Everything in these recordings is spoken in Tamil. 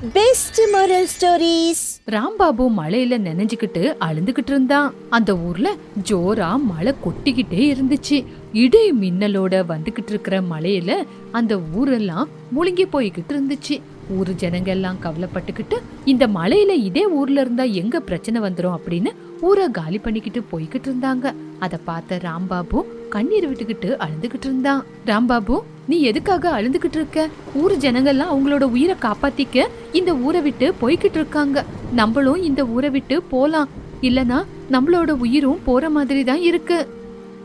பெஸ்ட் மோரல் ஸ்டோரீஸ் ராம்பாபு மழையில நினைஞ்சுக்கிட்டு அழுந்துகிட்டு இருந்தான். அந்த ஊர்ல ஜோரா மழை கொட்டிக்கிட்டே இருந்துச்சு. இடி மின்னலோட வந்துகிட்டு இருக்கிற மழையில அந்த ஊரெல்லாம் முழுங்கி போய்கிட்டு இருந்துச்சு. ஊர் ஜனங்க எல்லாம் கவலைப்பட்டுக்கிட்டு இந்த மழையில இதே ஊர்ல இருந்தா எங்க பிரச்சனை வந்துடும் அப்படின்னு ஊரை காலி பண்ணிக்கிட்டு போய்கிட்டு இருந்தாங்க. அதை பார்த்த ராம்பாபு கண்ணீர் விட்டுக்கிட்டு அழுதுகிட்டு இருந்தான். ராம்பாபு நீ எதுக்காக அழுதுகிட்டு இருக்க? ஊர் ஜனங்கள்லாம் அவங்களோட உயிரை காப்பாத்திக்க இந்த ஊரை விட்டு போய்கிட்டு இருக்காங்க. நம்மளும் இந்த ஊரை விட்டு போலாம். இல்லனா நம்மளோட உயிரும் போற மாதிரி தான் இருக்கு.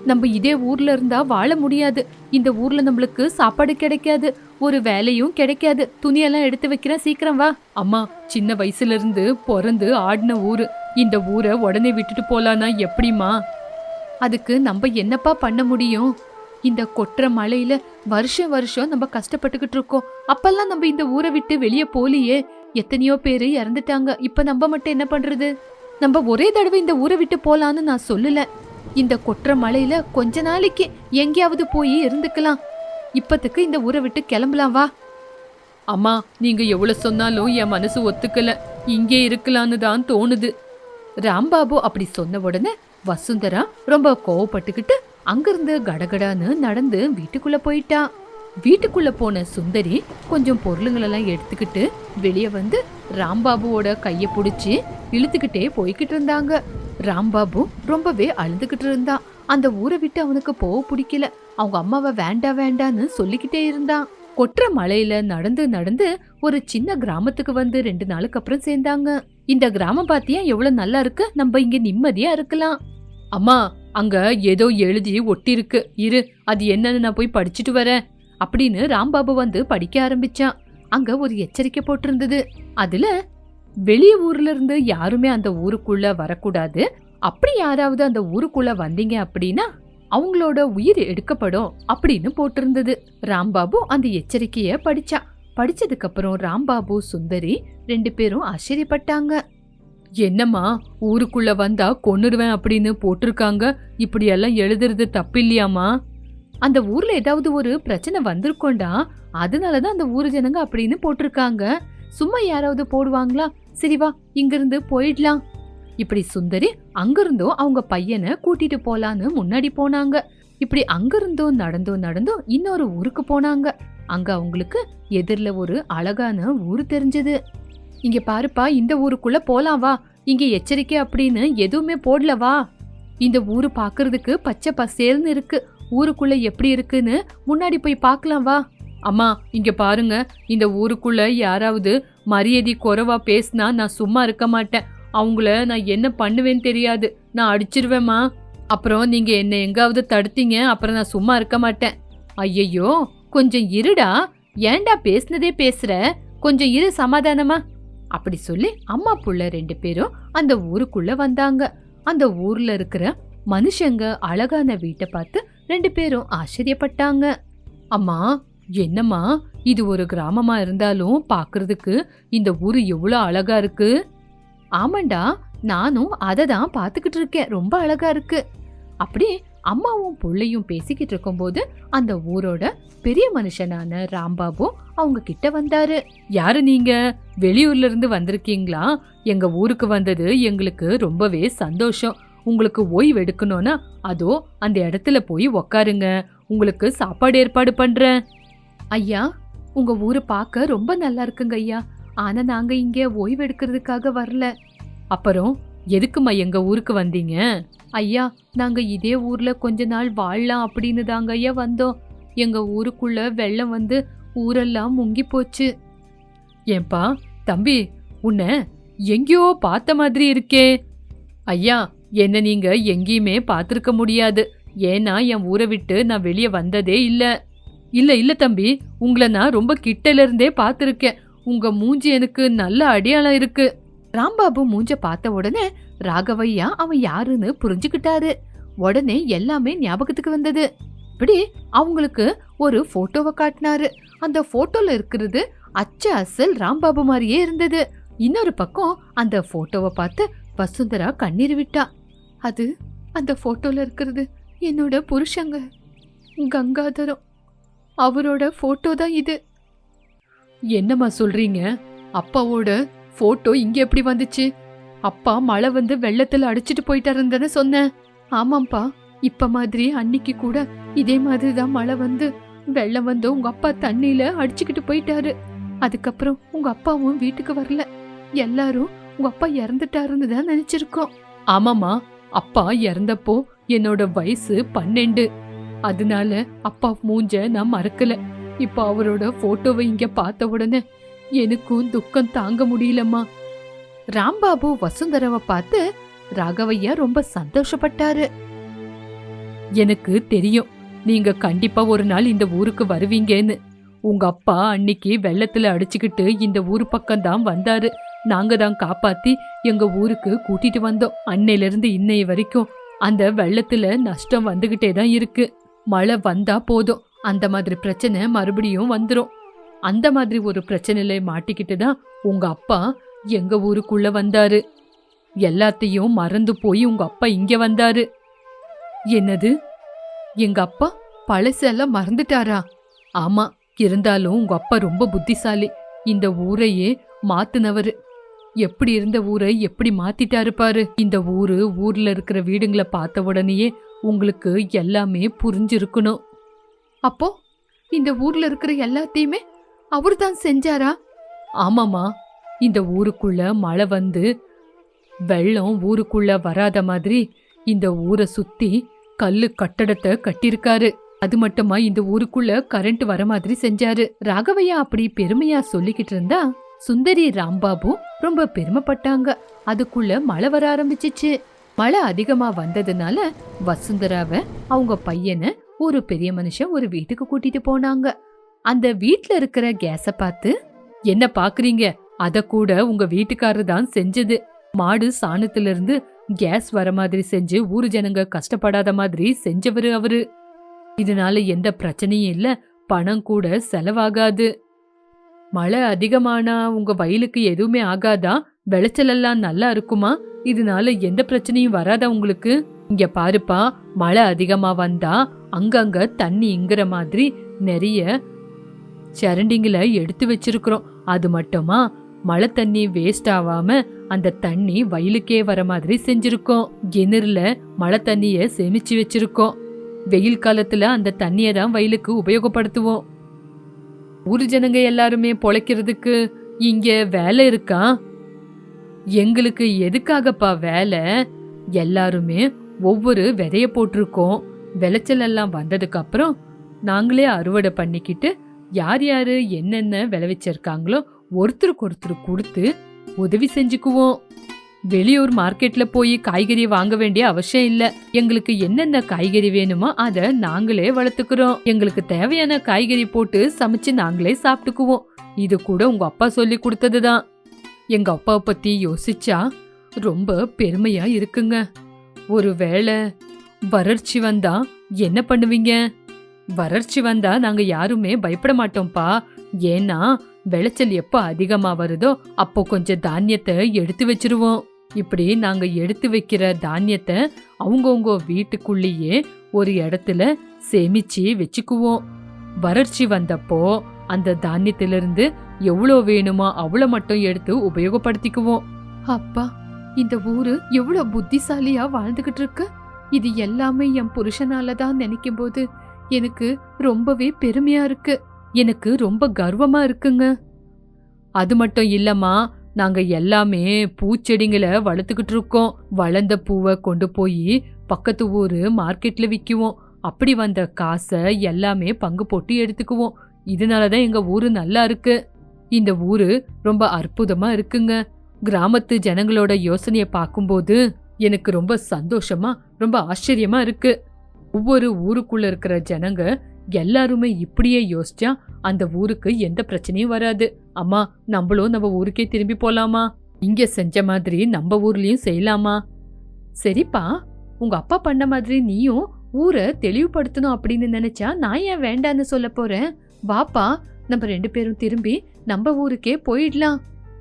நம்ம இதே ஊர்ல இருந்தா வாழ முடியாது. இந்த ஊர்ல நம்மளுக்கு சாப்பாடு கிடைக்காது. ஒரு வேலையும் கிடைக்காது. துணியெல்லாம் எடுத்து வைக்கிறேன் சீக்கிரம் வா. அம்மா சின்ன வயசுல இருந்து பிறந்து ஆடின ஊரு. இந்த ஊரை உடனே விட்டுட்டு போலானா எப்படிமா அதுக்கு நம்ம என்னப்பா பண்ண முடியும்? இந்த கொட்டுற மழையில வருஷம் வருஷம் நம்ம கஷ்டப்பட்டுக்கிட்டு இருக்கோம். அப்பெல்லாம் நம்ம இந்த ஊரை விட்டு வெளியே போலியே. எத்தனையோ பேர் இறந்துட்டாங்க. இப்ப நம்ம மட்டும் என்ன பண்றது? நம்ம ஒரே தடவை இந்த ஊரை விட்டு போலான்னு நான் சொல்லல. இந்த கொட்டுற மழையில கொஞ்ச நாளைக்கு எங்கேயாவது போய் இருந்துக்கலாம். இப்பத்துக்கு இந்த ஊரை விட்டு கிளம்பலாம் வா. அம்மா நீங்க எவ்வளவு சொன்னாலும் என் மனசு ஒத்துக்கல. இங்கே இருக்கலான்னு தான் தோணுது. ராம்பாபு அப்படி சொன்ன உடனே வசுந்தரா ரொம்ப கோவப்பட்டுக்கிட்டு அங்கிருந்து கடகடான்னு நடந்து வீட்டுக்குள்ள போயிட்டா. வீட்டுக்குள்ள போன சுந்தரி கொஞ்சம் பொருளுங்களெல்லாம் எடுத்துக்கிட்டு வெளியே வந்து ராம்பாபுவோட கையை பிடிச்சி இழுத்துக்கிட்டே போய்கிட்டு இருந்தாங்க. ராம்பாபு ரொம்பவே அழுதுகிட்டு இருந்தான் அந்த ஊரை விட்டு அவனுக்கு போக பிடிக்கல. அவங்க அம்மாவை வேண்டாம் வேண்டான்னு சொல்லிக்கிட்டே இருந்தான். கொற்ற மலையில நடந்து நடந்து ஒரு சின்ன கிராமத்துக்கு வந்து ரெண்டு நாளுக்கு அப்புறம் சேர்ந்தாங்க. இந்த கிராமம் பாத்தியா எவ்வளவு நல்லா இருக்கு? நம்ம இங்க நிம்மதியா இருக்கலாம். அம்மா அங்க ஏதோ எழுதி ஒட்டி இருக்கு இரு அது என்னன்னு நான் போய் படிச்சுட்டு வரேன். அப்படின்னு ராம்பாபு வந்து படிக்க ஆரம்பிச்சான். அங்க ஒரு எச்சரிக்கை போட்டிருந்தது. அதுல வெளிய ஊர்ல இருந்து யாருமே அந்த ஊருக்குள்ள வரக்கூடாது. அப்படி யாராவது அந்த ஊருக்குள்ள வந்தீங்க அப்படின்னா அவங்களோட உயிர் எடுக்கப்படும் அப்படின்னு போட்டிருந்தது. ராம்பாபு அந்த எச்சரிக்கைய படிச்சா. படிச்சதுக்கு அப்புறம் ராம்பாபு சுந்தரி ரெண்டு பேரும் ஆச்சரியப்பட்டாங்க. என்னம்மா ஊருக்குள்ள வந்தா கொன்னுருவேன் அப்படின்னு போட்டிருக்காங்க. இப்படியெல்லாம் எழுதுறது எழுதுறது தப்பில்லையாமா அந்த ஊர்ல ஏதாவது ஒரு பிரச்சனை வந்திருக்கோண்டா அதனாலதான் அந்த ஊர் ஜனங்க அப்படின்னு போட்டிருக்காங்க. சும்மா யாராவது போடுவாங்களா? சரி வா இங்கிருந்து போயிடலாம். இப்படி சுந்தரி அங்கிருந்தோ அவங்க பையனை கூட்டிட்டு போலான்னு முன்னாடி போனாங்க. இப்படி அங்கிருந்தோ நடந்தும் நடந்தும் இன்னொரு ஊருக்கு போனாங்க. அங்க அவங்களுக்கு எதிரில் ஒரு அழகான ஊர் தெரிஞ்சது. இங்க பாருப்பா இந்த ஊருக்குள்ள போலாம் வா. இங்க எச்சரிக்கை அப்படின்னு எதுவுமே போடல வா. இந்த ஊரு பாக்குறதுக்கு பச்சை பசேல்னு இருக்கு. ஊருக்குள்ள எப்படி இருக்குன்னு முன்னாடி போய் பார்க்கலாம் வா. அம்மா இங்க பாருங்க. இந்த ஊருக்குள்ள யாராவது மரியாதை குறைவா பேசினா நான் சும்மா இருக்க மாட்டேன். அவங்கள நான் என்ன பண்ணுவேன்னு தெரியாது. நான் அடிச்சிருவேம்மா. அப்புறம் நீங்க என்ன எங்காவது தடுத்தீங்க அப்புறம் நான் சும்மா இருக்க மாட்டேன். ஐயையோ கொஞ்சம் இருடா. ஏன்டா பேசுனதே பேசுற? கொஞ்சம் இரு சமாதானமா. அப்படி சொல்லி அம்மா புள்ள ரெண்டு பேரும் அந்த ஊருக்குள்ள வந்தாங்க. அந்த ஊர்ல இருக்கிற மனுஷங்க அழகான வீட்டை பார்த்து ரெண்டு பேரும் ஆச்சரியப்பட்டாங்க. அம்மா என்னம்மா? இது ஒரு கிராமமா இருந்தாலும் பாக்குறதுக்கு இந்த ஊர் எவ்வளோ அழகா இருக்கு. ஆமாண்டா நானும் அதை தான் பார்த்துக்கிட்டு இருக்கேன். ரொம்ப அழகா இருக்கு. அப்படி அம்மாவும் பிள்ளையும் பேசிக்கிட்டு இருக்கும்போது அந்த ஊரோட பெரிய மனுஷனான ராம்பாபு அவங்க கிட்ட வந்தாரு. யாரு நீங்க? வெளியூர்ல இருந்து வந்திருக்கீங்களா? எங்க ஊருக்கு வந்தது எங்களுக்கு ரொம்பவே சந்தோஷம். உங்களுக்கு ஓய்வு எடுக்கணும்னா அதோ அந்த இடத்துல போய் உக்காருங்க. உங்களுக்கு சாப்பாடு ஏற்பாடு பண்றேன். ஐயா உங்க ஊரு பார்க்க ரொம்ப நல்லா இருக்குங்க ஐயா ஆனா நாங்க இங்க ஓய்வு எடுக்கிறதுக்காக வரல. அப்புறம் எதுக்குமா எங்க ஊருக்கு வந்தீங்க? ஐயா நாங்க இதே ஊர்ல கொஞ்ச நாள் வாழலாம் அப்படின்னு தாங்க ஐயா வந்தோம். எங்க ஊருக்குள்ள வெள்ளம் வந்து ஊரெல்லாம் முங்கி போச்சு. ஏன்பா தம்பி உன்னை எங்கேயோ பார்த்த மாதிரி இருக்கே. ஐயா என்ன நீங்க எங்கேயுமே பார்த்துருக்க முடியாது. ஏன்னா என் ஊரை விட்டு நான் வெளியே வந்ததே இல்லை. இல்லை இல்லை தம்பி உங்களை நான் ரொம்ப கிட்டலேருந்தே இருந்தே உங்க மூஞ்சி எனக்கு நல்ல அடையாளம் இருக்கு. ராம்பாபு மூஞ்ச பார்த்த உடனே ராகவையா அவன் யாருன்னு புரிஞ்சுக்கிட்டாரு. உடனே எல்லாமே ஞாபகத்துக்கு வந்தது. இப்படி அவங்களுக்கு ஒரு போட்டோவை காட்டினாரு. அந்த போட்டோல இருக்கிறது அச்ச அசல் ராம்பாபு மாதிரியே இருந்தது. இன்னொரு பக்கம் அந்த போட்டோவை பார்த்து வசுந்தரா கண்ணீர் விட்டா. அது அந்த போட்டோல இருக்கிறது என்னோட புருஷங்க. கங்காதரம். அவரோட போட்டோ தான் இது. என்னம்மா சொல்றீங்க? அப்பாவோட போட்டோ இங்க எப்படி வந்துச்சு? அப்பா மழை வந்து வெள்ளத்துல அடிச்சிட்டு போயிட்டாருன்னு சொன்னேன். ஆமாம்ப்பா இப்ப மாதிரி அன்னைக்கு கூட இதே மாதிரி தான் மழை வந்து வெள்ளம் வந்து உங்க அப்பா தண்ணியில அடிச்சுக்கிட்டு போயிட்டாரு. அதுக்கப்புறம் உங்க அப்பாவும் வீட்டுக்கு வரல. எல்லாரும் உங்க அப்பா இறந்துட்டாருன்னு தான் நினைச்சிருக்கோம். ஆமாமா அப்பா இறந்தப்போ என்னோட வயசு பன்னெண்டு. அதனால அப்பா மூஞ்ச நான் மறக்கல. இப்ப அவரோட போட்டோவை இங்க பார்த்த உடனே எனக்கும் துக்கம் தாங்க முடியலம்மா. ராம்பாபு வசுந்தரவை பார்த்து ராகவையா ரொம்ப சந்தோஷப்பட்டாரு. எனக்கு தெரியும் நீங்க கண்டிப்பா ஒரு நாள் இந்த ஊருக்கு வருவீங்கன்னு. உங்க அப்பா அன்னைக்கு வெள்ளத்துல அடிச்சுக்கிட்டு இந்த ஊர் பக்கம் தான் வந்தாரு. நாங்க தான் காப்பாத்தி எங்க ஊருக்கு கூட்டிட்டு வந்தோம். அன்னையில இருந்து இன்னைய வரைக்கும் அந்த வெள்ளத்துல நஷ்டம் வந்துகிட்டே தான் இருக்கு. மழை வந்தா போதும். அந்த மாதிரி பிரச்சனை மறுபடியும் வந்துடும் அந்த மாதிரி ஒரு பிரச்சனையில மாட்டிக்கிட்டு தான் உங்க அப்பா எங்க ஊருக்குள்ள வந்தாரு. எல்லாத்தையும் மறந்து போய் உங்க அப்பா இங்க வந்தாரு. என்னது? எங்க அப்பா பழசெல்லாம் மறந்துட்டாரா? ஆமா இருந்தாலும் உங்க அப்பா ரொம்ப புத்திசாலி. இந்த ஊரையே மாத்துனவரு. எப்படி இருந்த ஊரை எப்படி மாத்திட்டாரு பாரு. இந்த ஊரு ஊர்ல இருக்கிற வீடுங்களை பார்த்த உடனேயே உங்களுக்கு எல்லாமே புரிஞ்சிருக்கணும். அப்போ இந்த ஊர்ல இருக்கிற எல்லாத்தையுமே அவர் தான் செஞ்சாரா? ஆமாமா இந்த ஊருக்குள்ள மழை வந்து வெள்ளம் ஊருக்குள்ள வராத மாதிரி இந்த ஊரை சுத்தி கல்லு கட்டடத்தை கட்டியிருக்காரு. அது மட்டுமா இந்த ஊருக்குள்ள கரண்ட் வர மாதிரி செஞ்சாரு. ராகவையா அப்படி பெருமையா சொல்லிக்கிட்டு இருந்தா சுந்தரி ராம்பாபு ரொம்ப பெருமைப்பட்டாங்க. அதுக்குள்ள மழை வர ஆரம்பிச்சிச்சு. மழை அதிகமா வந்ததுனால வசுந்தராவ அவங்க பையனை ஒரு பெரிய மனுஷன் ஒரு வீட்டுக்கு கூட்டிட்டு போனாங்க. அந்த வீட்ல இருக்கிற கேஸ பார்த்து என்ன பாக்குறீங்க? அத கூட உங்க வீட்டுக்காரர் தான் செஞ்சது. மாடு சாணத்துல இருந்து கேஸ் வர மாதிரி செஞ்சு ஊரு ஜனங்க கஷ்டப்படாத மாதிரி செஞ்சவரு அவரு. இதனால எந்த பிரச்சனையும் இல்ல. பணம் கூட செலவாகாது. மழை அதிகமானா உங்க வயலுக்கு எதுவுமே ஆகாதா? விளைச்சல் எல்லாம் நல்லா இருக்குமா? இதனால எந்த பிரச்சனையும் வராதா உங்களுக்கு? இங்க பாருப்பா மழை அதிகமா வந்தா அங்கங்க தண்ணி இங்குற மாதிரி நிறைய சரண்டிங்கில் எடுத்து வச்சிருக்கிறோம். அது மட்டுமா மழை தண்ணி வேஸ்ட் ஆகாம அந்த தண்ணி வயலுக்கே வர மாதிரி செஞ்சிருக்கோம். கிணறுல மழை தண்ணிய சேமிச்சு வச்சிருக்கோம். வெயில் காலத்துல அந்த தண்ணியை தான் வயலுக்கு உபயோகப்படுத்துவோம். ஊர் ஜனங்க எல்லாருமே பொழைக்கிறதுக்கு இங்க வேலை இருக்கா? எங்களுக்கு எதுக்காகப்பா வேலை? எல்லாருமே ஒவ்வொரு விதைய போட்டிருக்கோம். விளைச்சல் எல்லாம் வந்ததுக்கு அப்புறம் நாங்களே அறுவடை பண்ணிக்கிட்டு யார் யார் என்னென்ன விளைவிச்சிருக்காங்களோ ஒருத்தருக்கு ஒருத்தர் கொடுத்து உதவி செஞ்சுக்குவோம். வெளியூர் மார்க்கெட்ல போய் காய்கறி வாங்க வேண்டிய அவசியம் இல்ல. எங்களுக்கு என்னென்ன காய்கறி வேணுமோ அத நாங்களே வளர்த்துக்கிறோம். எங்களுக்கு தேவையான காய்கறி போட்டு சமைச்சு நாங்களே சாப்பிட்டுக்குவோம். இது கூட உங்க அப்பா சொல்லி கொடுத்ததுதான். எங்க அப்பாவை பத்தி யோசிச்சா ரொம்ப பெருமையா இருக்குங்க. ஒருவேளை வறட்சி வந்தா என்ன பண்ணுவீங்க? வறட்சி வந்தா நாங்க யாருமே பயப்பட மாட்டோம்ப்பா. ஏன்னா விளைச்சல் எப்போ அதிகமா வருதோ அப்போ கொஞ்சம் தானியத்தை எடுத்து வச்சிருவோம். இப்படி நாங்க எடுத்து வைக்கிற தானியத்தை அவங்கவுங்க வீட்டுக்குள்ளேயே ஒரு இடத்துல சேமிச்சு வச்சுக்குவோம். வறட்சி வந்தப்போ அந்த தானியத்திலிருந்து எவ்வளோ வேணுமோ அவ்வளோ மட்டும் எடுத்து உபயோகப்படுத்திக்குவோம். அப்பா இந்த ஊரு எவ்வளோ புத்திசாலியா வாழ்ந்துகிட்டு இருக்கு. இது எல்லாமே என் புருஷனால தான் நினைக்கும் போது எனக்கு ரொம்பவே பெருமையா இருக்கு. எனக்கு ரொம்ப கர்வமா இருக்குங்க. அது மட்டும் இல்லம்மா நாங்க எல்லாமே பூச்செடிங்களை வளர்த்துக்கிட்டு இருக்கோம். வளர்ந்த பூவை கொண்டு போய் பக்கத்து ஊரு மார்க்கெட்ல விற்குவோம் அப்படி வந்த காசை எல்லாமே பங்கு போட்டு எடுத்துக்குவோம். இதனால தான் எங்க ஊரு நல்லா இருக்கு. இந்த ஊரு ரொம்ப அற்புதமா இருக்குங்க. கிராமத்து ஜனங்களோட யோசனையை பார்க்கும்போது எனக்கு ரொம்ப சந்தோஷமா ரொம்ப ஆச்சரியமா இருக்கு. ஒவ்வொரு ஊருக்குள்ள இருக்கிற ஜனங்க எல்லாருமே இப்படியே யோசிச்சா அந்த ஊருக்கு எந்த பிரச்சனையும் வராது. அம்மா நம்மளும் நம்ம ஊருக்கே திரும்பி போலாமா? இங்க செஞ்ச மாதிரி நம்ம ஊர்லயும் செய்யலாமா? சரிப்பா உங்க அப்பா பண்ண மாதிரி நீயும் ஊரை தெளிவுபடுத்தணும் அப்படின்னு நினைச்சா நான் ஏன் வேண்டான்னு சொல்ல போறேன்? வாப்பா நம்ம ரெண்டு பேரும் திரும்பி நம்ம ஊருக்கே போயிடலாம்.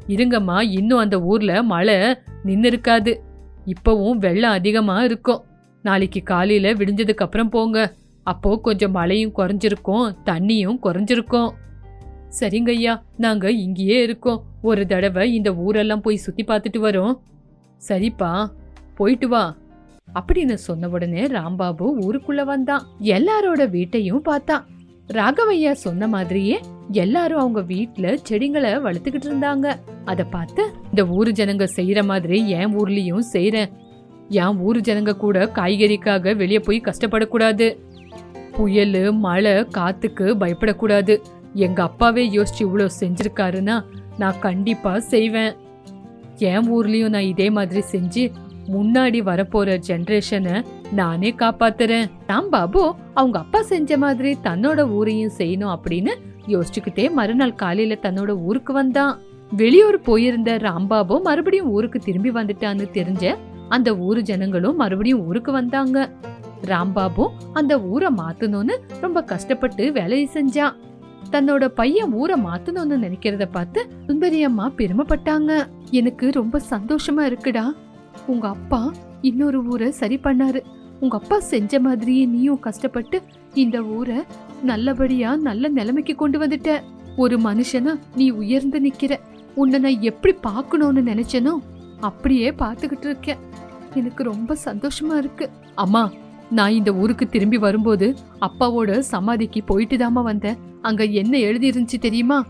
இருங்கம்மா இன்னும் அந்த ஊர்ல மழை நின்னு இருக்காது இப்பவும் வெள்ளம் அதிகமாக இருக்கும். நாளைக்கு காலையில் விடிஞ்சதுக்கு அப்புறம் போங்க. அப்போ கொஞ்சம் மழையும் குறைஞ்சிருக்கும் தண்ணியும் குறைஞ்சிருக்கும். சரிங்க ஐயா நாங்க இங்கேயே இருக்கோம். ஒரு தடவை இந்த ஊரெல்லாம் போய் சுத்தி பார்த்துட்டு வரோம். சரிப்பா போயிட்டு வா. அப்படின்னு சொன்ன உடனே ராம்பாபு ஊருக்குள்ள வந்தான். எல்லாரோட வீட்டையும் பார்த்தான். ராகவையா சொன்ன மாதிரியே எல்லாரும் அவங்க வீட்டுல செடிங்களை வளர்த்துக்கிட்டு இருந்தாங்க. அத பார்த்து இந்த ஊரு ஜனங்க செய்யற மாதிரி என் ஊர்லயும் செய்யறேன் என் ஊரு ஜனங்க கூட காய்கறிக்காக வெளியே போய் கஷ்டப்படக்கூடாது. புயல் மழை காத்துக்கு பயப்படக்கூடாது. எங்க அப்பாவே யோசிச்சு இவ்வளோ செஞ்சிருக்காருன்னா நான் கண்டிப்பா செய்வேன். என் ஊர்லயும் நான் இதே மாதிரி செஞ்சு முன்னாடி வரப்போற ஜென்ரேஷனை நானே காப்பாத்துறேன். ராம் பாபு அவங்க அப்பா செஞ்ச மாதிரி தன்னோட ஊரையும் செய்யணும் அப்படின்னு யோசிச்சுக்கிட்டே மறுநாள் காலையில தன்னோட ஊருக்கு வந்தான். வெளியூர் போயிருந்த ராம்பாபு மறுபடியும் ஊருக்கு திரும்பி வந்துட்டான்னு தெரிஞ்ச அந்த ஊரு ஜனங்களும் மறுபடியும் ஊருக்கு வந்தாங்க. ராம்பாபு அந்த ஊரை மாத்தணும்னு ரொம்ப கஷ்டப்பட்டு வேலையை செஞ்சான் தன்னோட பையன் ஊரை மாத்தணும்னு நினைக்கிறத பார்த்து சுந்தரி அம்மா பெருமைப்பட்டாங்க. எனக்கு ரொம்ப சந்தோஷமா இருக்குடா. உங்க அப்பா இன்னொரு ஊரை சரி பண்ணாரு. உங்க அப்பா செஞ்ச மாதிரியே நீயும் கஷ்டப்பட்டு இந்த ஊரை நல்லபடியா நல்ல நிலைமைக்கு கொண்டு வந்துட்ட. ஒரு மனுஷனா நீ உயர்ந்து நிக்கிற. உன்னை நான் எப்படி பார்க்கணும்னு நினைச்சனோ அப்படியே பார்த்துக்கிட்டு இருக்கேன் எனக்கு ரொம்ப சந்தோஷமா இருக்கு. அம்மா நான் இந்த ஊருக்கு திரும்பி வரும்போது அப்பாவோட சமாதிக்கு போயிட்டு தாமா வந்தேன். அங்க என்ன எழுதிருந்துச்சு தெரியுமா?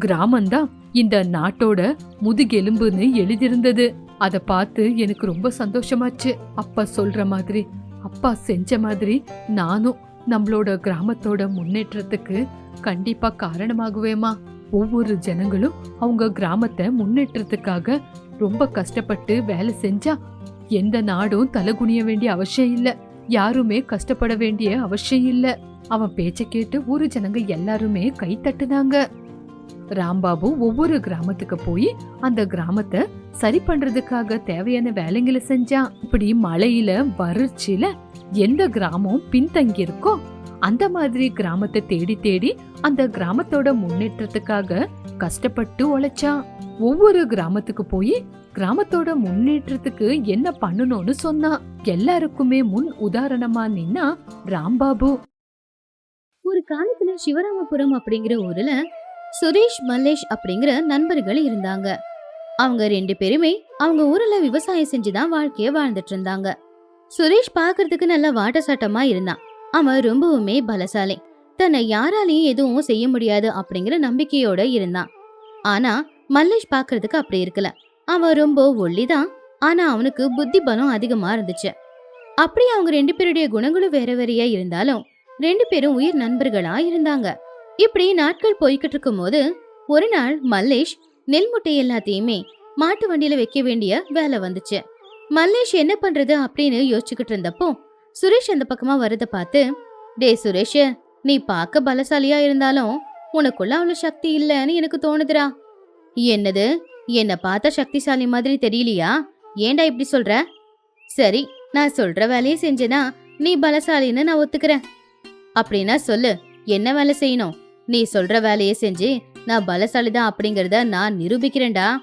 கிராமம்தான் இந்த நாட்டோட முதுகெலும்புன்னு எழுதியிருந்தது. அத பார்த்து எனக்கு ரொம்ப சந்தோஷமாச்சு. அப்பா சொல்ற மாதிரி அப்பா செஞ்ச மாதிரி நானும் நம்மளோட கிராமத்தோட முன்னேற்றத்துக்கு கண்டிப்பா காரணமாகுவேமா ஒவ்வொரு ஜனங்களும் அவங்க கிராமத்தை முன்னேற்றத்துக்காக ரொம்ப கஷ்டப்பட்டு வேலை செஞ்சா எந்த நாடும் தலகுனிய வேண்டிய அவசியம் இல்ல. யாருமே கஷ்டப்பட வேண்டிய அவசியம் இல்ல. அவன் பேச்ச கேட்டு ஊரு ஜனங்க எல்லாருமே கை தட்டுனாங்க. ராம்பாபு ஒவ்வொரு கிராமத்துக்கு போய் அந்த கிராமத்தை சரி பண்றதுக்காக தேவையான வேலைங்களை செஞ்சான். இப்படி மழையில வறட்சியில எந்த கிராமம் பின்தங்கி இருக்கோ அந்த மாதிரி கிராமத்தை தேடி தேடி அந்த கிராமத்தோட முன்னேற்றத்துக்காக கஷ்டப்பட்டு உழைச்சான். ஒவ்வொரு கிராமத்துக்கு போய் கிராமத்தோட முன்னேற்றத்துக்கு என்ன பண்ணணும்னு சொன்னான். எல்லாருக்குமே முன் உதாரணமா நின்னா ராம்பாபு. ஒரு காலத்துல சிவராமபுரம் அப்படிங்கிற ஊர்ல சுரேஷ் மல்லேஷ் அப்படிங்கிற நண்பர்கள் இருந்தாங்க. அவங்க ரெண்டு பேருமே அவங்க ஊர்ல விவசாயம் செஞ்சுதான் வாழ்க்கைய வாழ்ந்துட்டு இருந்தாங்க. சுரேஷ் பாக்குறதுக்கு நல்ல வாட்ட சாட்டமா இருந்தான். அவன் ரொம்பவுமே பலசாலி. தன்னை யாராலையும் எதுவும் செய்ய முடியாது அப்படிங்கிற நம்பிக்கையோட இருந்தான். ஆனா மல்லேஷ் பாக்குறதுக்கு அப்படி இருக்கல. அவன் ரொம்ப ஒல்லிதான். ஆனா அவனுக்கு புத்தி பலம் அதிகமா இருந்துச்சு. அப்படி அவங்க ரெண்டு பேருடைய குணங்களும் வேற வேறையா இருந்தாலும் ரெண்டு பேரும் உயிர் நண்பர்களா இருந்தாங்க. இப்படி நாட்கள் போய்கிட்டு இருக்கும்போது ஒரு நாள் மல்லேஷ் நெல் முட்டை எல்லாத்தையுமே மாட்டு வண்டியில வைக்க வேண்டிய வேலை வந்துச்சு. மல்லேஷ் என்ன பண்றது அப்படின்னு யோசிச்சுக்கிட்டு இருந்தப்போ சுரேஷ் அந்த பக்கமா வரத பார்த்து டே சுரேஷ் நீ பார்க்க பலசாலியா இருந்தாலும் உனக்குள்ள அவ்வளவு சக்தி இல்லைன்னு எனக்கு தோணுதுடா. என்னது? என்ன பார்த்தா சக்திசாலி மாதிரி தெரியலையா? ஏன்டா இப்படி சொல்ற? சரி நான் சொல்ற வேலையை செஞ்சேனா நீ பலசாலின்னு நான் ஒத்துக்கிறேன். அப்படின்னா சொல்லு என்ன வேலை செய்யணும்? நீ சொல்ற வேலையை செஞ்சு நான் பலசாலிதான் அப்படிங்கறத நான் நிரூபிக்கிறேன்டா.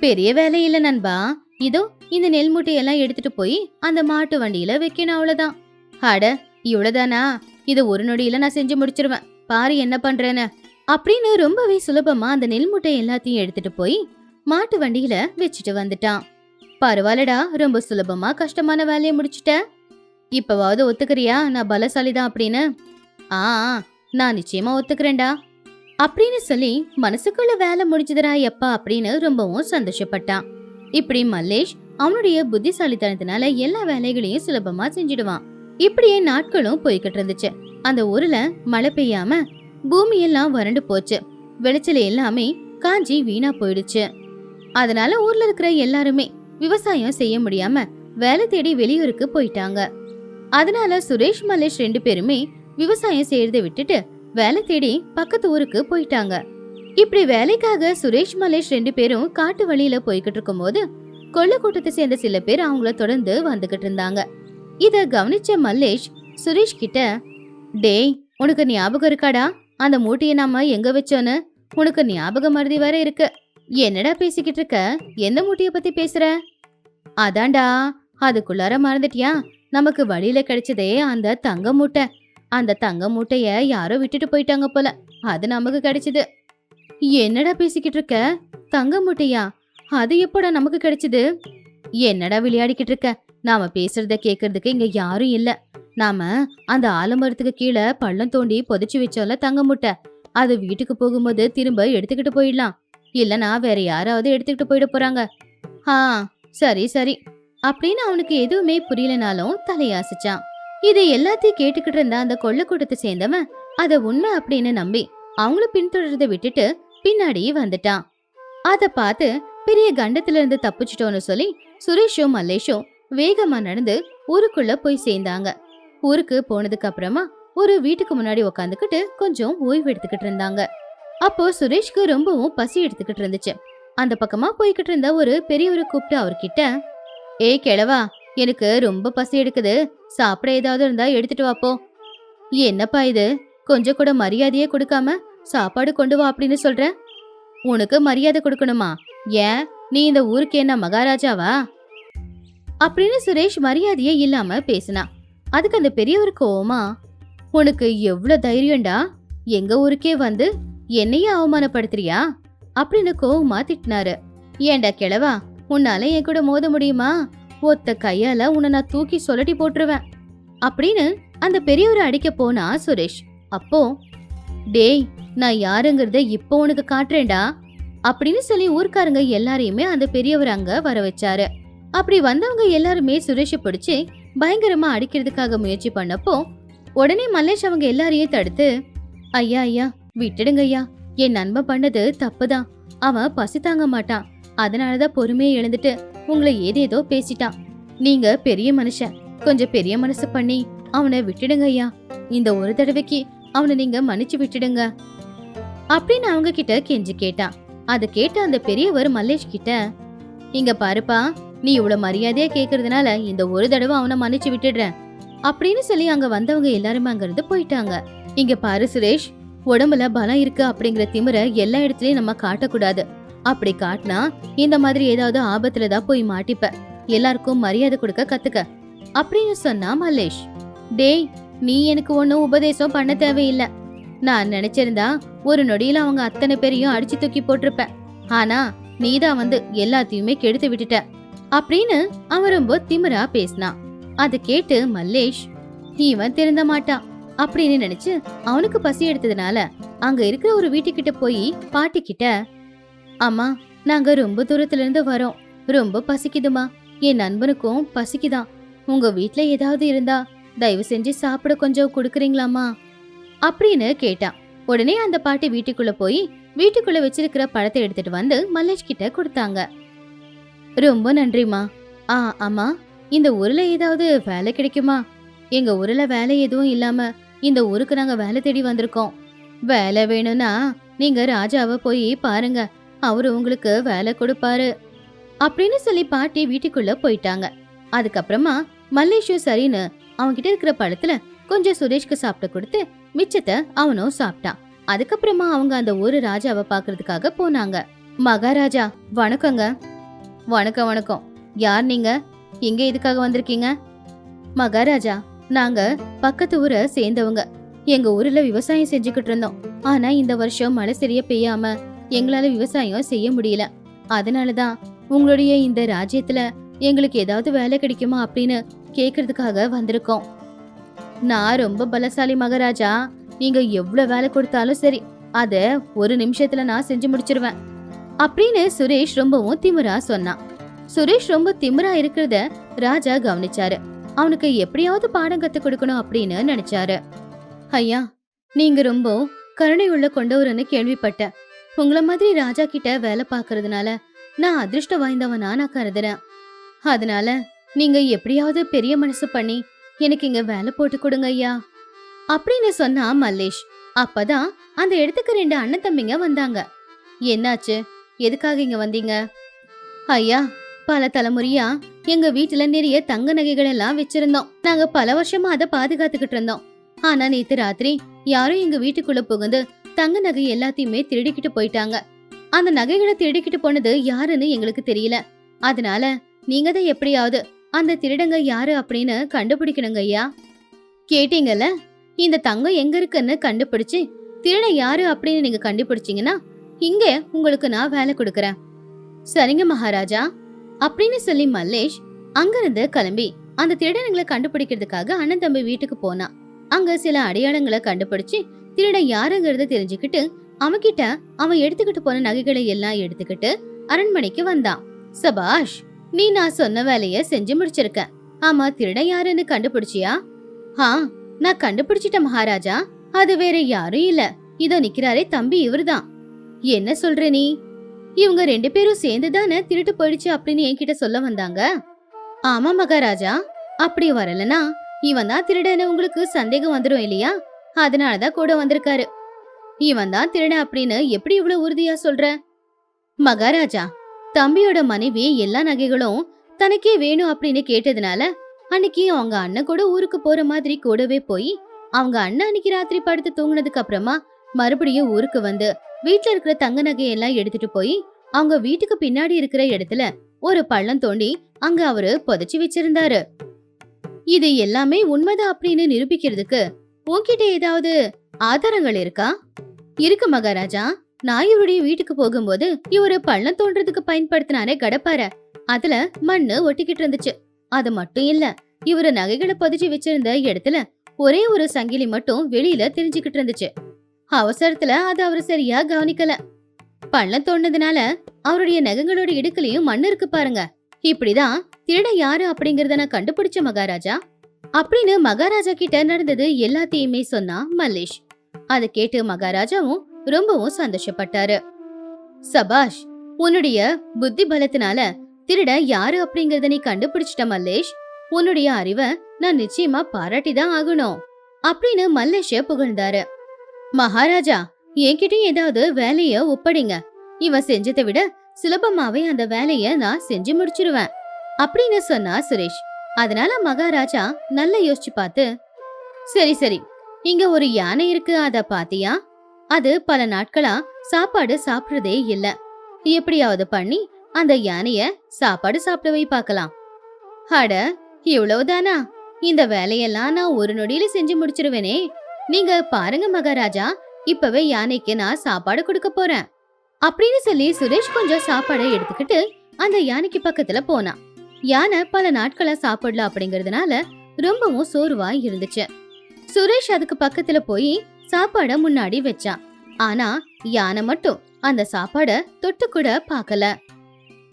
பெரிய வேலை இல்ல நண்பா. இதோ இந்த நெல் மூட்டையெல்லாம் எடுத்துட்டு போய் அந்த மாட்டு வண்டியில வைக்கணும் அவ்வளவுதான். அட இவ்வளவுதானா? இதை ஒரு நொடியில நான் செஞ்சு முடிச்சிருவேன். பாரு என்ன பண்றேன்னு. அப்படின்னு ரொம்பவே சுலபமா அந்த நெல் மூட்டை எல்லாத்தையும் எடுத்துட்டு போய் மாட்டு வண்டியில வச்சுட்டு வந்துட்டான். பரவாயில்லடா ரொம்ப சுலபமா கஷ்டமான வேலையை முடிச்சிட்ட. இப்பவாவது ஒத்துக்கிறியா? நான் பலசாலிதான் அப்படின்னு. ஆ நான் நிச்சயமா ஒத்துக்கிறேன்டா. அப்படின்னு சொல்லி மனசுக்குள்ள வேலை முடிஞ்சதுடா எப்பா அப்படின்னு ரொம்பவும் சந்தோஷப்பட்டான் இப்படி மல்லேஷ் அவனுடைய புத்திசாலித்தனத்தினால எல்லா வேலைகளையும் சுலபமா செஞ்சிடுவான். இப்படியே நாட்களும் போய்கிட்டு இருந்துச்சு. அந்த ஊர்ல மழை பெய்யாம பூமி எல்லாம் வறண்டு போச்சு. விளைச்சல் எல்லாமே காஞ்சி வீணா போயிடுச்சு. அதனால ஊர்ல இருக்கிற எல்லாருமே விவசாயம் செய்ய முடியாம வேலை தேடி வெளியூருக்கு போயிட்டாங்க. அதனால சுரேஷ் மலேஷ் ரெண்டு பேருமே விவசாயம் செய்யறதை விட்டுட்டு வேலை தேடி பக்கத்து ஊருக்கு போயிட்டாங்க. இப்படி வேலைக்காக சுரேஷ் மலேஷ் ரெண்டு பேரும் காட்டு வழியில போய்கிட்டு இருக்கும்போது கொள்ள கூட்டத்தை சேர்ந்த சில பேர் அவங்கள தொடர்ந்து வந்துகிட்டு இருந்தாங்க. இத கவனிச்ச மல்லேஷ் சுரேஷ் கிட்ட டேய் உனக்கு ஞாபகம் இருக்காடா? அந்த மூட்டையை நாம எங்க வச்சோன்னு? உனக்கு ஞாபகம் மருதி வேற இருக்கு. என்னடா பேசிக்கிட்டு இருக்க? எந்த மூட்டைய பத்தி பேசுற? அதான்டா அதுக்குள்ளார மறந்துட்டியா? நமக்கு வழியில கிடைச்சதே அந்த தங்க மூட்டை. அந்த தங்க மூட்டைய யாரோ விட்டுட்டு போயிட்டாங்க போல. அது நமக்கு கிடைச்சது. என்னடா பேசிக்கிட்டு இருக்க? தங்க மூட்டையா? அது எப்படா நமக்கு கிடைச்சது? என்னடா விளையாடிக்கிட்டு இருக்க? நாம பேசுறத கேக்குறதுக்கு இங்க யாரும் இல்ல. நாம அந்த ஆலமரத்துக்கு கீழே பள்ளம் தோண்டி புதைச்சு வச்சோம்ல தங்க முட்டை. அது வீட்டுக்கு போகும்போது திரும்ப எடுத்துக்கிட்டு போயிடலாம். இல்லனா வேற யாராவது எடுத்துக்கிட்டு போயிட போறாங்க. ஆ சரி சரி. அப்படின்னு அவனுக்கு எதுவுமே புரியலனாலும் தலையாசிச்சான் இது எல்லாத்தையும் கேட்டுக்கிட்டு இருந்த அந்த கொள்ள கூட்டத்தை சேர்ந்தவன் அத உண்மை அப்படின்னு நம்பி அவங்கள பின்தொடர்றதை விட்டுட்டு பின்னாடி வந்துட்டான். அத பார்த்து பெரிய கண்டத்துல இருந்து தப்பிச்சிட்டோம்னு சொல்லி சுரேஷும் மல்லேஷும் வேகமா நடந்து ஊருக்குள்ள போய் சேர்ந்தாங்க. ஊருக்கு போனதுக்கு அப்புறமா ஒரு வீட்டுக்கு முன்னாடி உக்காந்துக்கிட்டு கொஞ்சம் ஓய்வு எடுத்துக்கிட்டு இருந்தாங்க. அப்போ சுரேஷ்க்கு ரொம்பவும் பசி எடுத்துக்கிட்டு இருந்துச்சு. அந்த பக்கமா போய்கிட்டு இருந்த ஒரு பெரியவரை கூப்பிட்டு அவர்கிட்ட ஏய் கிழவா எனக்கு ரொம்ப பசி எடுக்குது. சாப்பிட ஏதாவது இருந்தா எடுத்துட்டு வாப்போ என்னப்பா இது? கொஞ்சம் கூட மரியாதையே கொடுக்காம சாப்பாடு கொண்டு வா அப்படின்னு சொல்ற? உனக்கு மரியாதை கொடுக்கணுமா? ஏன்? நீ இந்த ஊருக்கு என்ன மகாராஜாவா? அப்படின்னு சுரேஷ் மரியாதையே இல்லாம பேசினா. அதுக்கு அந்த பெரியவர் கோவமா உனக்கு எவ்வளவு தைரியம்டா? எங்க ஊருக்கே வந்து என்னையே அவமானப்படுத்துறியா? அப்படின்னு கோவமா திட்டினாரு. ஏன்டா கிழவா உன்னால என் கூட மோத முடியுமா? ஒத்த கையால உன்னை நான் தூக்கி சொல்லட்டி போட்டுருவேன். அப்படின்னு அந்த பெரியவரை அடிக்க போனா சுரேஷ். அப்போ டேய் நான் யாருங்கிறத இப்போ உனக்கு காட்டுறேன்டா அப்படின்னு சொல்லி ஊர்க்காரங்க எல்லாரையுமே அந்த பெரியவர் அங்க வர வச்சாரு. அப்படி வந்தவங்க எல்லாருமே சுரேஷை பிடிச்சி பயங்கரமா அடிக்கிறதுக்காக முயற்சி பண்ணப்போ உடனே மல்லேஷ் அவங்க எல்லாரையும் தடுத்து ஐயா ஐயா விட்டுடுங்க ஐயா என் நண்பன் பண்ணது தப்புதான். அவன் பசி தாங்க மாட்டான். அதனாலதான் பொறுமையை எழுந்துட்டு உங்களை ஏதேதோ பேசிட்டான். நீங்க பெரிய மனுஷன். கொஞ்சம் பெரிய மனசு பண்ணி அவனை விட்டுடுங்க ஐயா. இந்த ஒரு தடவைக்கு அவனை நீங்க மன்னிச்சு விட்டுடுங்க. அப்படின்னு அவங்க கிட்ட கெஞ்சி கேட்டான். அதை கேட்ட அந்த பெரியவர் மல்லேஷ் கிட்ட இங்க பாருப்பா நீ இவ்வளவு மரியாதையா கேக்குறதுனால இந்த ஒரு தடவை அவனை மன்னிச்சு விட்டுடுறேன். அப்படின்னு சொல்லி அங்க வந்தவங்க எல்லாருமே அங்கிருந்து போயிட்டாங்க. இங்க பாரு சுரேஷ் உடம்புல பலம் இருக்கு அப்படிங்கிற திமிர எல்லா இடத்துலயும் நம்ம காட்டக்கூடாது. அப்படி காட்டினா இந்த மாதிரி ஏதாவது ஆபத்துல தான் போய் மாட்டிப்ப. எல்லாருக்கும் மரியாதை கொடுக்க கத்துக்க. அப்படின்னு சொன்னா மல்லேஷ் டேய் நீ எனக்கு ஒன்னும் உபதேசம் பண்ண தேவையில்லை. நான் நினைச்சிருந்தா ஒரு நொடியில அவங்க அத்தனை பேரையும் அடிச்சு தூக்கி போட்டிருப்ப ஆனா நீதான் வந்து எல்லாத்தையுமே கெடுத்து விட்டுட்ட. அப்படின்னு அவன் ரொம்ப திமிரா பேசினான் அதை கேட்டு மல்லேஷ் இவன் திருந்த மாட்டான். அப்படின்னு நினைச்சு அவனுக்கு பசி எடுத்ததுனால அங்க இருக்கிற ஒரு வீட்டுக்கிட்ட போய் பாட்டி கிட்ட அம்மா நாங்க ரொம்ப தூரத்துல இருந்து வரோம். ரொம்ப பசிக்குதுமா. என் நண்பனுக்கும் பசிக்குதான். உங்க வீட்ல ஏதாவது இருந்தா தயவு செஞ்சு சாப்பிட கொஞ்சம் கொடுக்குறீங்களாமா? அப்படின்னு கேட்டான் உடனே அந்த பாட்டி வீட்டுக்குள்ள போய் வீட்டுக்குள்ள வச்சிருக்கிற பழத்தை எடுத்துட்டு வந்து மல்லேஷ் கிட்ட கொடுத்தாங்க. ரொம்ப நன்றிம்மா. ஆ அம்மா இந்த ஊர்ல ஏதாவது வேலை கிடைக்குமா? எங்க ஊர்ல வேலை எதுவும் இல்லாம இந்த ஊருக்கு நாங்க வேலை தேடி வந்திருக்கோம். வேலை வேணும்னா நீங்க ராஜாவை போய் பாருங்க. அவரு உங்களுக்கு வேலை கொடுப்பாரு அப்படின்னு சொல்லி பாட்டி வீட்டுக்குள்ள போயிட்டாங்க. அதுக்கப்புறமா மல்லேஷும் சரின்னு அவன்கிட்ட இருக்கிற பழத்துல கொஞ்சம் சுரேஷ்க்கு சாப்பிட கொடுத்து மிச்சத்தை அவனும் சாப்பிட்டான். அதுக்கப்புறமா அவங்க அந்த ஒரு ராஜாவை பாக்குறதுக்காக போனாங்க. மகாராஜா வணக்கங்க. வணக்கம் வணக்கம். யார் நீங்க? எங்க இதுக்காக வந்திருக்கீங்க? மகாராஜா நாங்க பக்கத்து ஊரை சேர்ந்தவங்க. எங்க ஊர்ல விவசாயம் செஞ்சுக்கிட்டு இருந்தோம். ஆனா இந்த வருஷம் மழை சரியா பெய்யாம எங்களால விவசாயம் செய்ய முடியல. அதனாலதான் உங்களுடைய இந்த ராஜ்யத்துல எங்களுக்கு ஏதாவது வேலை கிடைக்குமா அப்படின்னு கேக்குறதுக்காக வந்திருக்கோம். நான் ரொம்ப பலசாலி மகாராஜா. நீங்க எவ்வளவு வேலை கொடுத்தாலும் சரி அத ஒரு நிமிஷத்துல நான் செஞ்சு முடிச்சிருவேன். அப்படின்னு சுரேஷ் ரொம்பவும் திமிரா சொன்னான். சுரேஷ் ரொம்ப திமிரா இருக்கிறத ராஜா கவனிச்சாரு. அவனுக்கு எப்படியாவது பாடம் கத்து கொடுக்கணும் அப்படின்னு நினைச்சாரு. ஐயா நீங்க ரொம்ப கருணை உள்ள கொண்டவர்னு கேள்விப்பட்டேன். உங்கள மாதிரி ராஜா கிட்ட வேலை பார்க்கறதுனால நான் அதிர்ஷ்ட வாய்ந்தவனா நான் கருதுறேன் அதனால நீங்க எப்படியாவது பெரிய மனசு பண்ணி எனக்கு இங்க வேலை போட்டு கொடுங்க ஐயா. அப்படின்னு சொன்னா மல்லேஷ். அப்பதான் அந்த இடத்துக்கு ரெண்டு அண்ணன் தம்பிங்க வந்தாங்க. என்னாச்சு? எதுக்காக இங்க வந்தீங்க? ஐயா பல தலைமுறையா எங்க வீட்டுல நிறைய தங்க நகைகள் எல்லாம் வச்சிருந்தோம். நாங்க பல வருஷமா அதை பாதுகாத்துக்கிட்டு இருந்தோம். ஆனா நேத்து ராத்திரி யாரும் எங்க வீட்டுக்குள்ள புகுந்து தங்க நகை எல்லாத்தையுமே திருடிக்கிட்டு போயிட்டாங்க. அந்த நகைகளை திருடிக்கிட்டு போனது யாருன்னு எங்களுக்கு தெரியல. அதனால நீங்க தான் எப்படியாவது அந்த திருடங்க யாரு அப்படின்னு கண்டுபிடிக்கணுங்க ஐயா. கேட்டீங்கல்ல? இந்த தங்கம் எங்க இருக்குன்னு கண்டுபிடிச்சு திருடன் யாரு அப்படின்னு நீங்க கண்டுபிடிச்சீங்கன்னா இங்க உங்களுக்கு நான் வேலை கொடுக்கறேன். சரிங்க மகாராஜா. அப்படின்னு சொல்லி மல்லேஷ் அங்கிருந்து கிளம்பி அந்த திருடனுங்களை கண்டுபிடிக்கிறதுக்காக அண்ணன் தம்பி வீட்டுக்கு போனா அங்க சில அடையாளங்களை கண்டுபிடிச்சு திருடன் யாருங்கிறத தெரிஞ்சுக்கிட்டு அவன்கிட்ட அவன் எடுத்துக்கிட்டு போன நகைகளை எல்லாம் எடுத்துக்கிட்டு அரண்மனைக்கு வந்தான். சபாஷ் நீ நான் சொன்ன வேலைய செஞ்சு முடிச்சிருக்க. ஆமா திருடன் யாருன்னு கண்டுபிடிச்சியா? ஆ நான் கண்டுபிடிச்சிட்டேன் மகாராஜா. அது வேற யாரும் இல்ல. இதோ நிக்கிறாரே தம்பி இவர்தான். என்ன சொல்ற நீ? இவங்க ரெண்டு பேரும் சேர்ந்து தானே திருட்டு போயிடுச்சு அப்படின்னு என்கிட்ட சொல்ல வந்தாங்க? ஆமா மகாராஜா. அப்படி வரலனா இவன் தான் திருடன்னு உங்களுக்கு சந்தேகம் வந்துரும் இல்லையா? அதனால தான் கூட வந்திருக்காரு. இவன் தான் திருட அப்படின்னு எப்படி இவ்வளவு உறுதியா சொல்ற? மகாராஜா தம்பியோட மனைவி எல்லா நகைகளும் தனக்கே வேணும் அப்படின்னு கேட்டதுனால அன்னைக்கு அவங்க அண்ணன் கூட ஊருக்கு போற மாதிரி கூடவே போய் அவங்க அண்ணன் அன்னைக்கு ராத்திரி படுத்து தூங்குனதுக்கு அப்புறமா மறுபடியும் ஊருக்கு வந்து வீட்ல இருக்கிற தங்க நகையெல்லாம் எடுத்துட்டு போய் அவங்க வீட்டுக்கு பின்னாடி இருக்கிற இடத்துல ஒரு பள்ளம் தோண்டி அங்க அவரு புதைச்சு வச்சிருந்தாரு. இது எல்லாமே உண்மைதான் அப்படின்னு நிரூபிக்கிறதுக்கு உன்கிட்ட ஏதாவது ஆதாரங்கள் இருக்கா? இருக்கு மகாராஜா. நான் இவருடைய வீட்டுக்கு போகும்போது இவரு பள்ளம் தோன்றதுக்கு பயன்படுத்தினாரே கடப்பார. அதுல மண்ணு ஒட்டிக்கிட்டு இருந்துச்சு. அது மட்டும் இல்ல இவரு நகைகளை பதிச்சு வச்சிருந்த இடத்துல ஒரே ஒரு சங்கிலி மட்டும் வெளியில தெரிஞ்சுக்கிட்டு இருந்துச்சு. அவசரத்துல அது அவரு சரியா கவனிக்கல. பள்ளம் தோண்டதுனால அவருடைய நகங்களோட இடுக்குலயும் மண் இருக்கு பாருங்க. இப்படிதான் திருட யாரு அப்படிங்கறத நான் கண்டுபிடிச்ச மகாராஜா. அப்படின்னு மகாராஜா கிட்ட நடந்தது எல்லாத்தையுமே சொன்னா மல்லேஷ். அதை கேட்டு மகாராஜாவும் ரொம்பவும் சந்தோஷப்பட்டாரு. சபாஷ் உன்னுடைய புத்தி பலத்தினால திருட யாரு அப்படிங்கறத நீ கண்டுபிடிச்சிட்ட மல்லேஷ்? உன்னுடைய அறிவை நான் நிச்சயமா பாராட்டி தான் ஆகணும் அப்படின்னு மல்லேஷ புகழ்ந்தாரு. மகாராஜா என்கிட்டயும் ஏதாவது வேலைய ஒப்படைங்க. இவன் செஞ்சதை விட சுலபமாவே அந்த வேலைய நான் செஞ்சு முடிச்சிருவேன் அப்படின்னு சொன்னா சுரேஷ். அதனால மகாராஜா நல்லா யோசிச்சு பார்த்து சரி சரி இங்க ஒரு யானை இருக்கு அத பாத்தியா? அது பல நாட்களா சாப்பாடு சாப்பிடுறதே இல்ல. எப்படியாவது பண்ணி அந்த யானைய சாப்பாடு சாப்பிட வை பார்க்கலாம். அட இவ்வளவுதானா? இந்த வேலையெல்லாம் நான் ஒரு நொடியில செஞ்சு முடிச்சிருவேனே. நீங்க பாருங்க மகாராஜா இப்பவே யானைக்கு நான் சாப்பாடு கொடுக்க போறேன். அப்படின்னு சொல்லி சுரேஷ் கொஞ்சம் சாப்பாடை எடுத்துக்கிட்டு அந்த யானைக்கு பக்கத்துல போனான் யானை பல நாட்களா சாப்பிடல அப்படிங்கறதுனால ரொம்பவும் சோர்வா இருந்துச்சு. சுரேஷ் அதுக்கு பக்கத்துல போய் சாப்பாட முன்னாடி வச்சான். ஆனா யானை மட்டும் அந்த சாப்பாட தொட்டு கூட பாக்கல.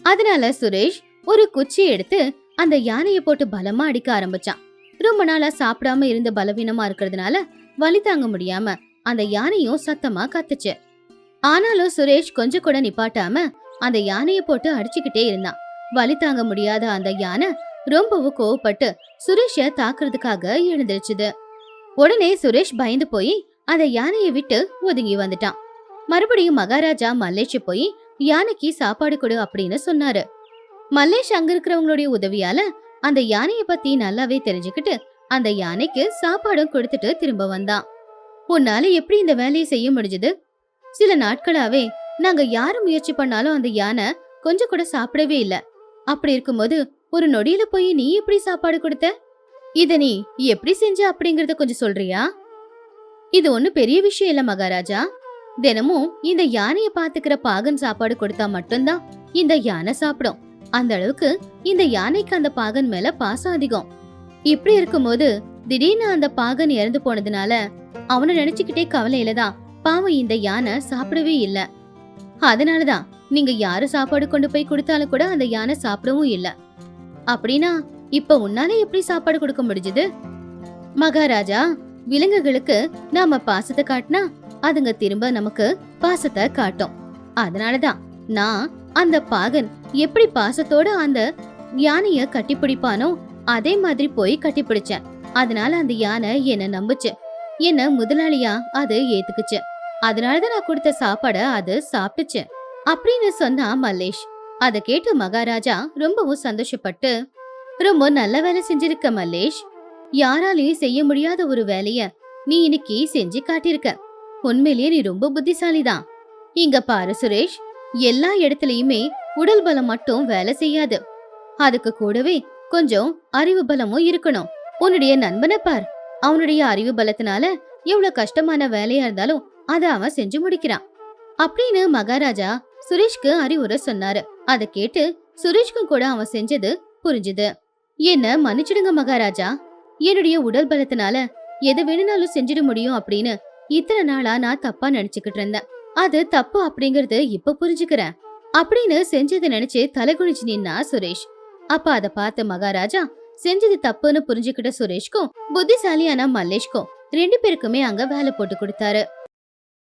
அதனால சுரேஷ் ஒரு குச்சி எடுத்து அந்த யானைய போட்டு பலமா அடிக்க ஆரம்பிச்சான். ரொம்ப நாளா சாப்பிடாம இருந்த பலவீனமா இருக்கிறதுனால வலி தாங்க முடியாம அந்த யானையும் சத்தமா கத்துச்சு. ஆனாலும் சுரேஷ் கொஞ்சம் கூட நிப்பாட்டாம அந்த யானைய போட்டு அடிச்சுக்கிட்டே இருந்தான். வலி தாங்க முடியாத அந்த யானை ரொம்பவும் கோவப்பட்டு சுரேஷ தாக்குறதுக்காக எழுந்திருச்சுது. உடனே சுரேஷ் பயந்து போய் அந்த யானையை விட்டு ஒதுங்கி வந்துட்டான். மறுபடியும் மகாராஜா மல்லேஷ் போய் யானைக்கு சாப்பாடு கொடு அப்படின்னு சொன்னாரு. மல்லேஷ் அங்க இருக்கிறவங்களுடைய உதவியால அந்த யானைய பத்தி நல்லாவே தெரிஞ்சுக்கிட்டு அந்த யானைக்கு சாப்பாடும் கொடுத்துட்டு திரும்ப வந்தான். உன்னால எப்படி இந்த வேலையை செய்ய முடிஞ்சது? சில நாட்களாவே நாங்க யாரு முயற்சி பண்ணாலும் அந்த யானை கொஞ்சம் கூட சாப்பிடவே இல்ல. அப்படி இருக்கும்போது ஒரு நொடியில போய் நீ எப்படி சாப்பாடு கொடுத்த? இத நீ எப்படி செஞ்ச அப்படிங்கறத கொஞ்சம் சொல்றியா? இது ஒண்ணு பெரிய விஷயம் இல்ல மகாராஜா. தினமும் இந்த யானைய பாத்துக்கிற பாகன் சாப்பாடு கொடுத்தா மட்டும்தான் இந்த யானை சாப்பிடும். அந்த அளவுக்கு இந்த யானைக்கு அந்த பாகன் மேல பாசம் அதிகம். இப்படி இருக்கும்போது திடீர்னு அந்த பாகன் இறந்து போனதுனால அவனை நினைச்சுக்கிட்டே கவலையில தான் பாவம் இந்த யானை சாப்பிடவே இல்ல. அதனாலதான் நீங்க யாரு சாப்பாடு கொண்டு போய் கொடுத்தாலும் கூட அந்த யானை சாப்பிடவும் இல்ல. அப்படின்னா இப்ப உன்னால எப்படி சாப்பாடு கொடுக்க முடிஞ்சது? மகாராஜா விலங்குகளுக்கு நாம பாசத்தை காட்டினா அதுங்க திரும்ப நமக்கு பாசத்தை காட்டும். அதனாலதான் நான் அந்த பாகன் எப்படி பாசத்தோட அந்த யானைய கட்டிப்பிடிப்பானோ அதே மாதிரி போய் கட்டிப்பிடிச்சேன். அதனால அந்த யானை என்ன நம்புச்சு. என்ன முதலாளியா அது ஏத்துக்குச்சு. அதனாலதான் நான் கொடுத்த சாப்பாட அது சாப்பிட்டுச்சு. அப்படின்னு சொன்னா மல்லேஷ். அத கேட்டு மகாராஜா ரொம்பவும் சந்தோஷப்பட்டு ரொம்ப நல்ல வேலை செஞ்சிருக்க மல்லேஷ். யாராலையும் செய்ய முடியாத ஒரு வேலைய நீ இன்னைக்கு செஞ்சு காட்டியிருக்க. உண்மையிலேயே நீ ரொம்ப புத்திசாலிதான். இங்க பாரு சுரேஷ் எல்லா இடத்துலயுமே உடல் பலம் மட்டும் வேலை செய்யாது. அதுக்கு கூடவே கொஞ்சம் அறிவு பலமும் இருக்கணும். உன்னுடைய நண்பனை பார். அவனுடைய அறிவு பலத்தினால எவ்வளவு கஷ்டமான வேலையா இருந்தாலும் அத அவன் செஞ்சு முடிக்கிறான். அப்படின்னு மகாராஜா சுரேஷ்க்கு அறிவுரை சொன்னாரு. அத கேட்டு சுரேஷ்க்கும் கூட அவன் செஞ்சது புரிஞ்சுது. என்ன மன்னிச்சிடுங்க மகாராஜா. என்னுடைய உடல் பலத்தினால எது வேணும்னாலும் செஞ்சிட முடியும் அப்படின்னு இத்தனை நாளா நான் தப்பா நினைச்சுக்கிட்டு இருந்தேன். அது தப்பு அப்படிங்கறது இப்ப புரிஞ்சுக்கிறேன். அப்படின்னு செஞ்சதை நினைச்சு தலைகுனிச்சு நின்னா சுரேஷ். அப்ப அத பார்த்த மகாராஜா செஞ்சது தப்புன்னு புரிஞ்சுக்கிட்ட சுரேஷ்க்கும் புத்திசாலியான மல்லேஷ்க்கும் ரெண்டு பேருக்குமே அங்க வேலை போட்டு கொடுத்தாரு.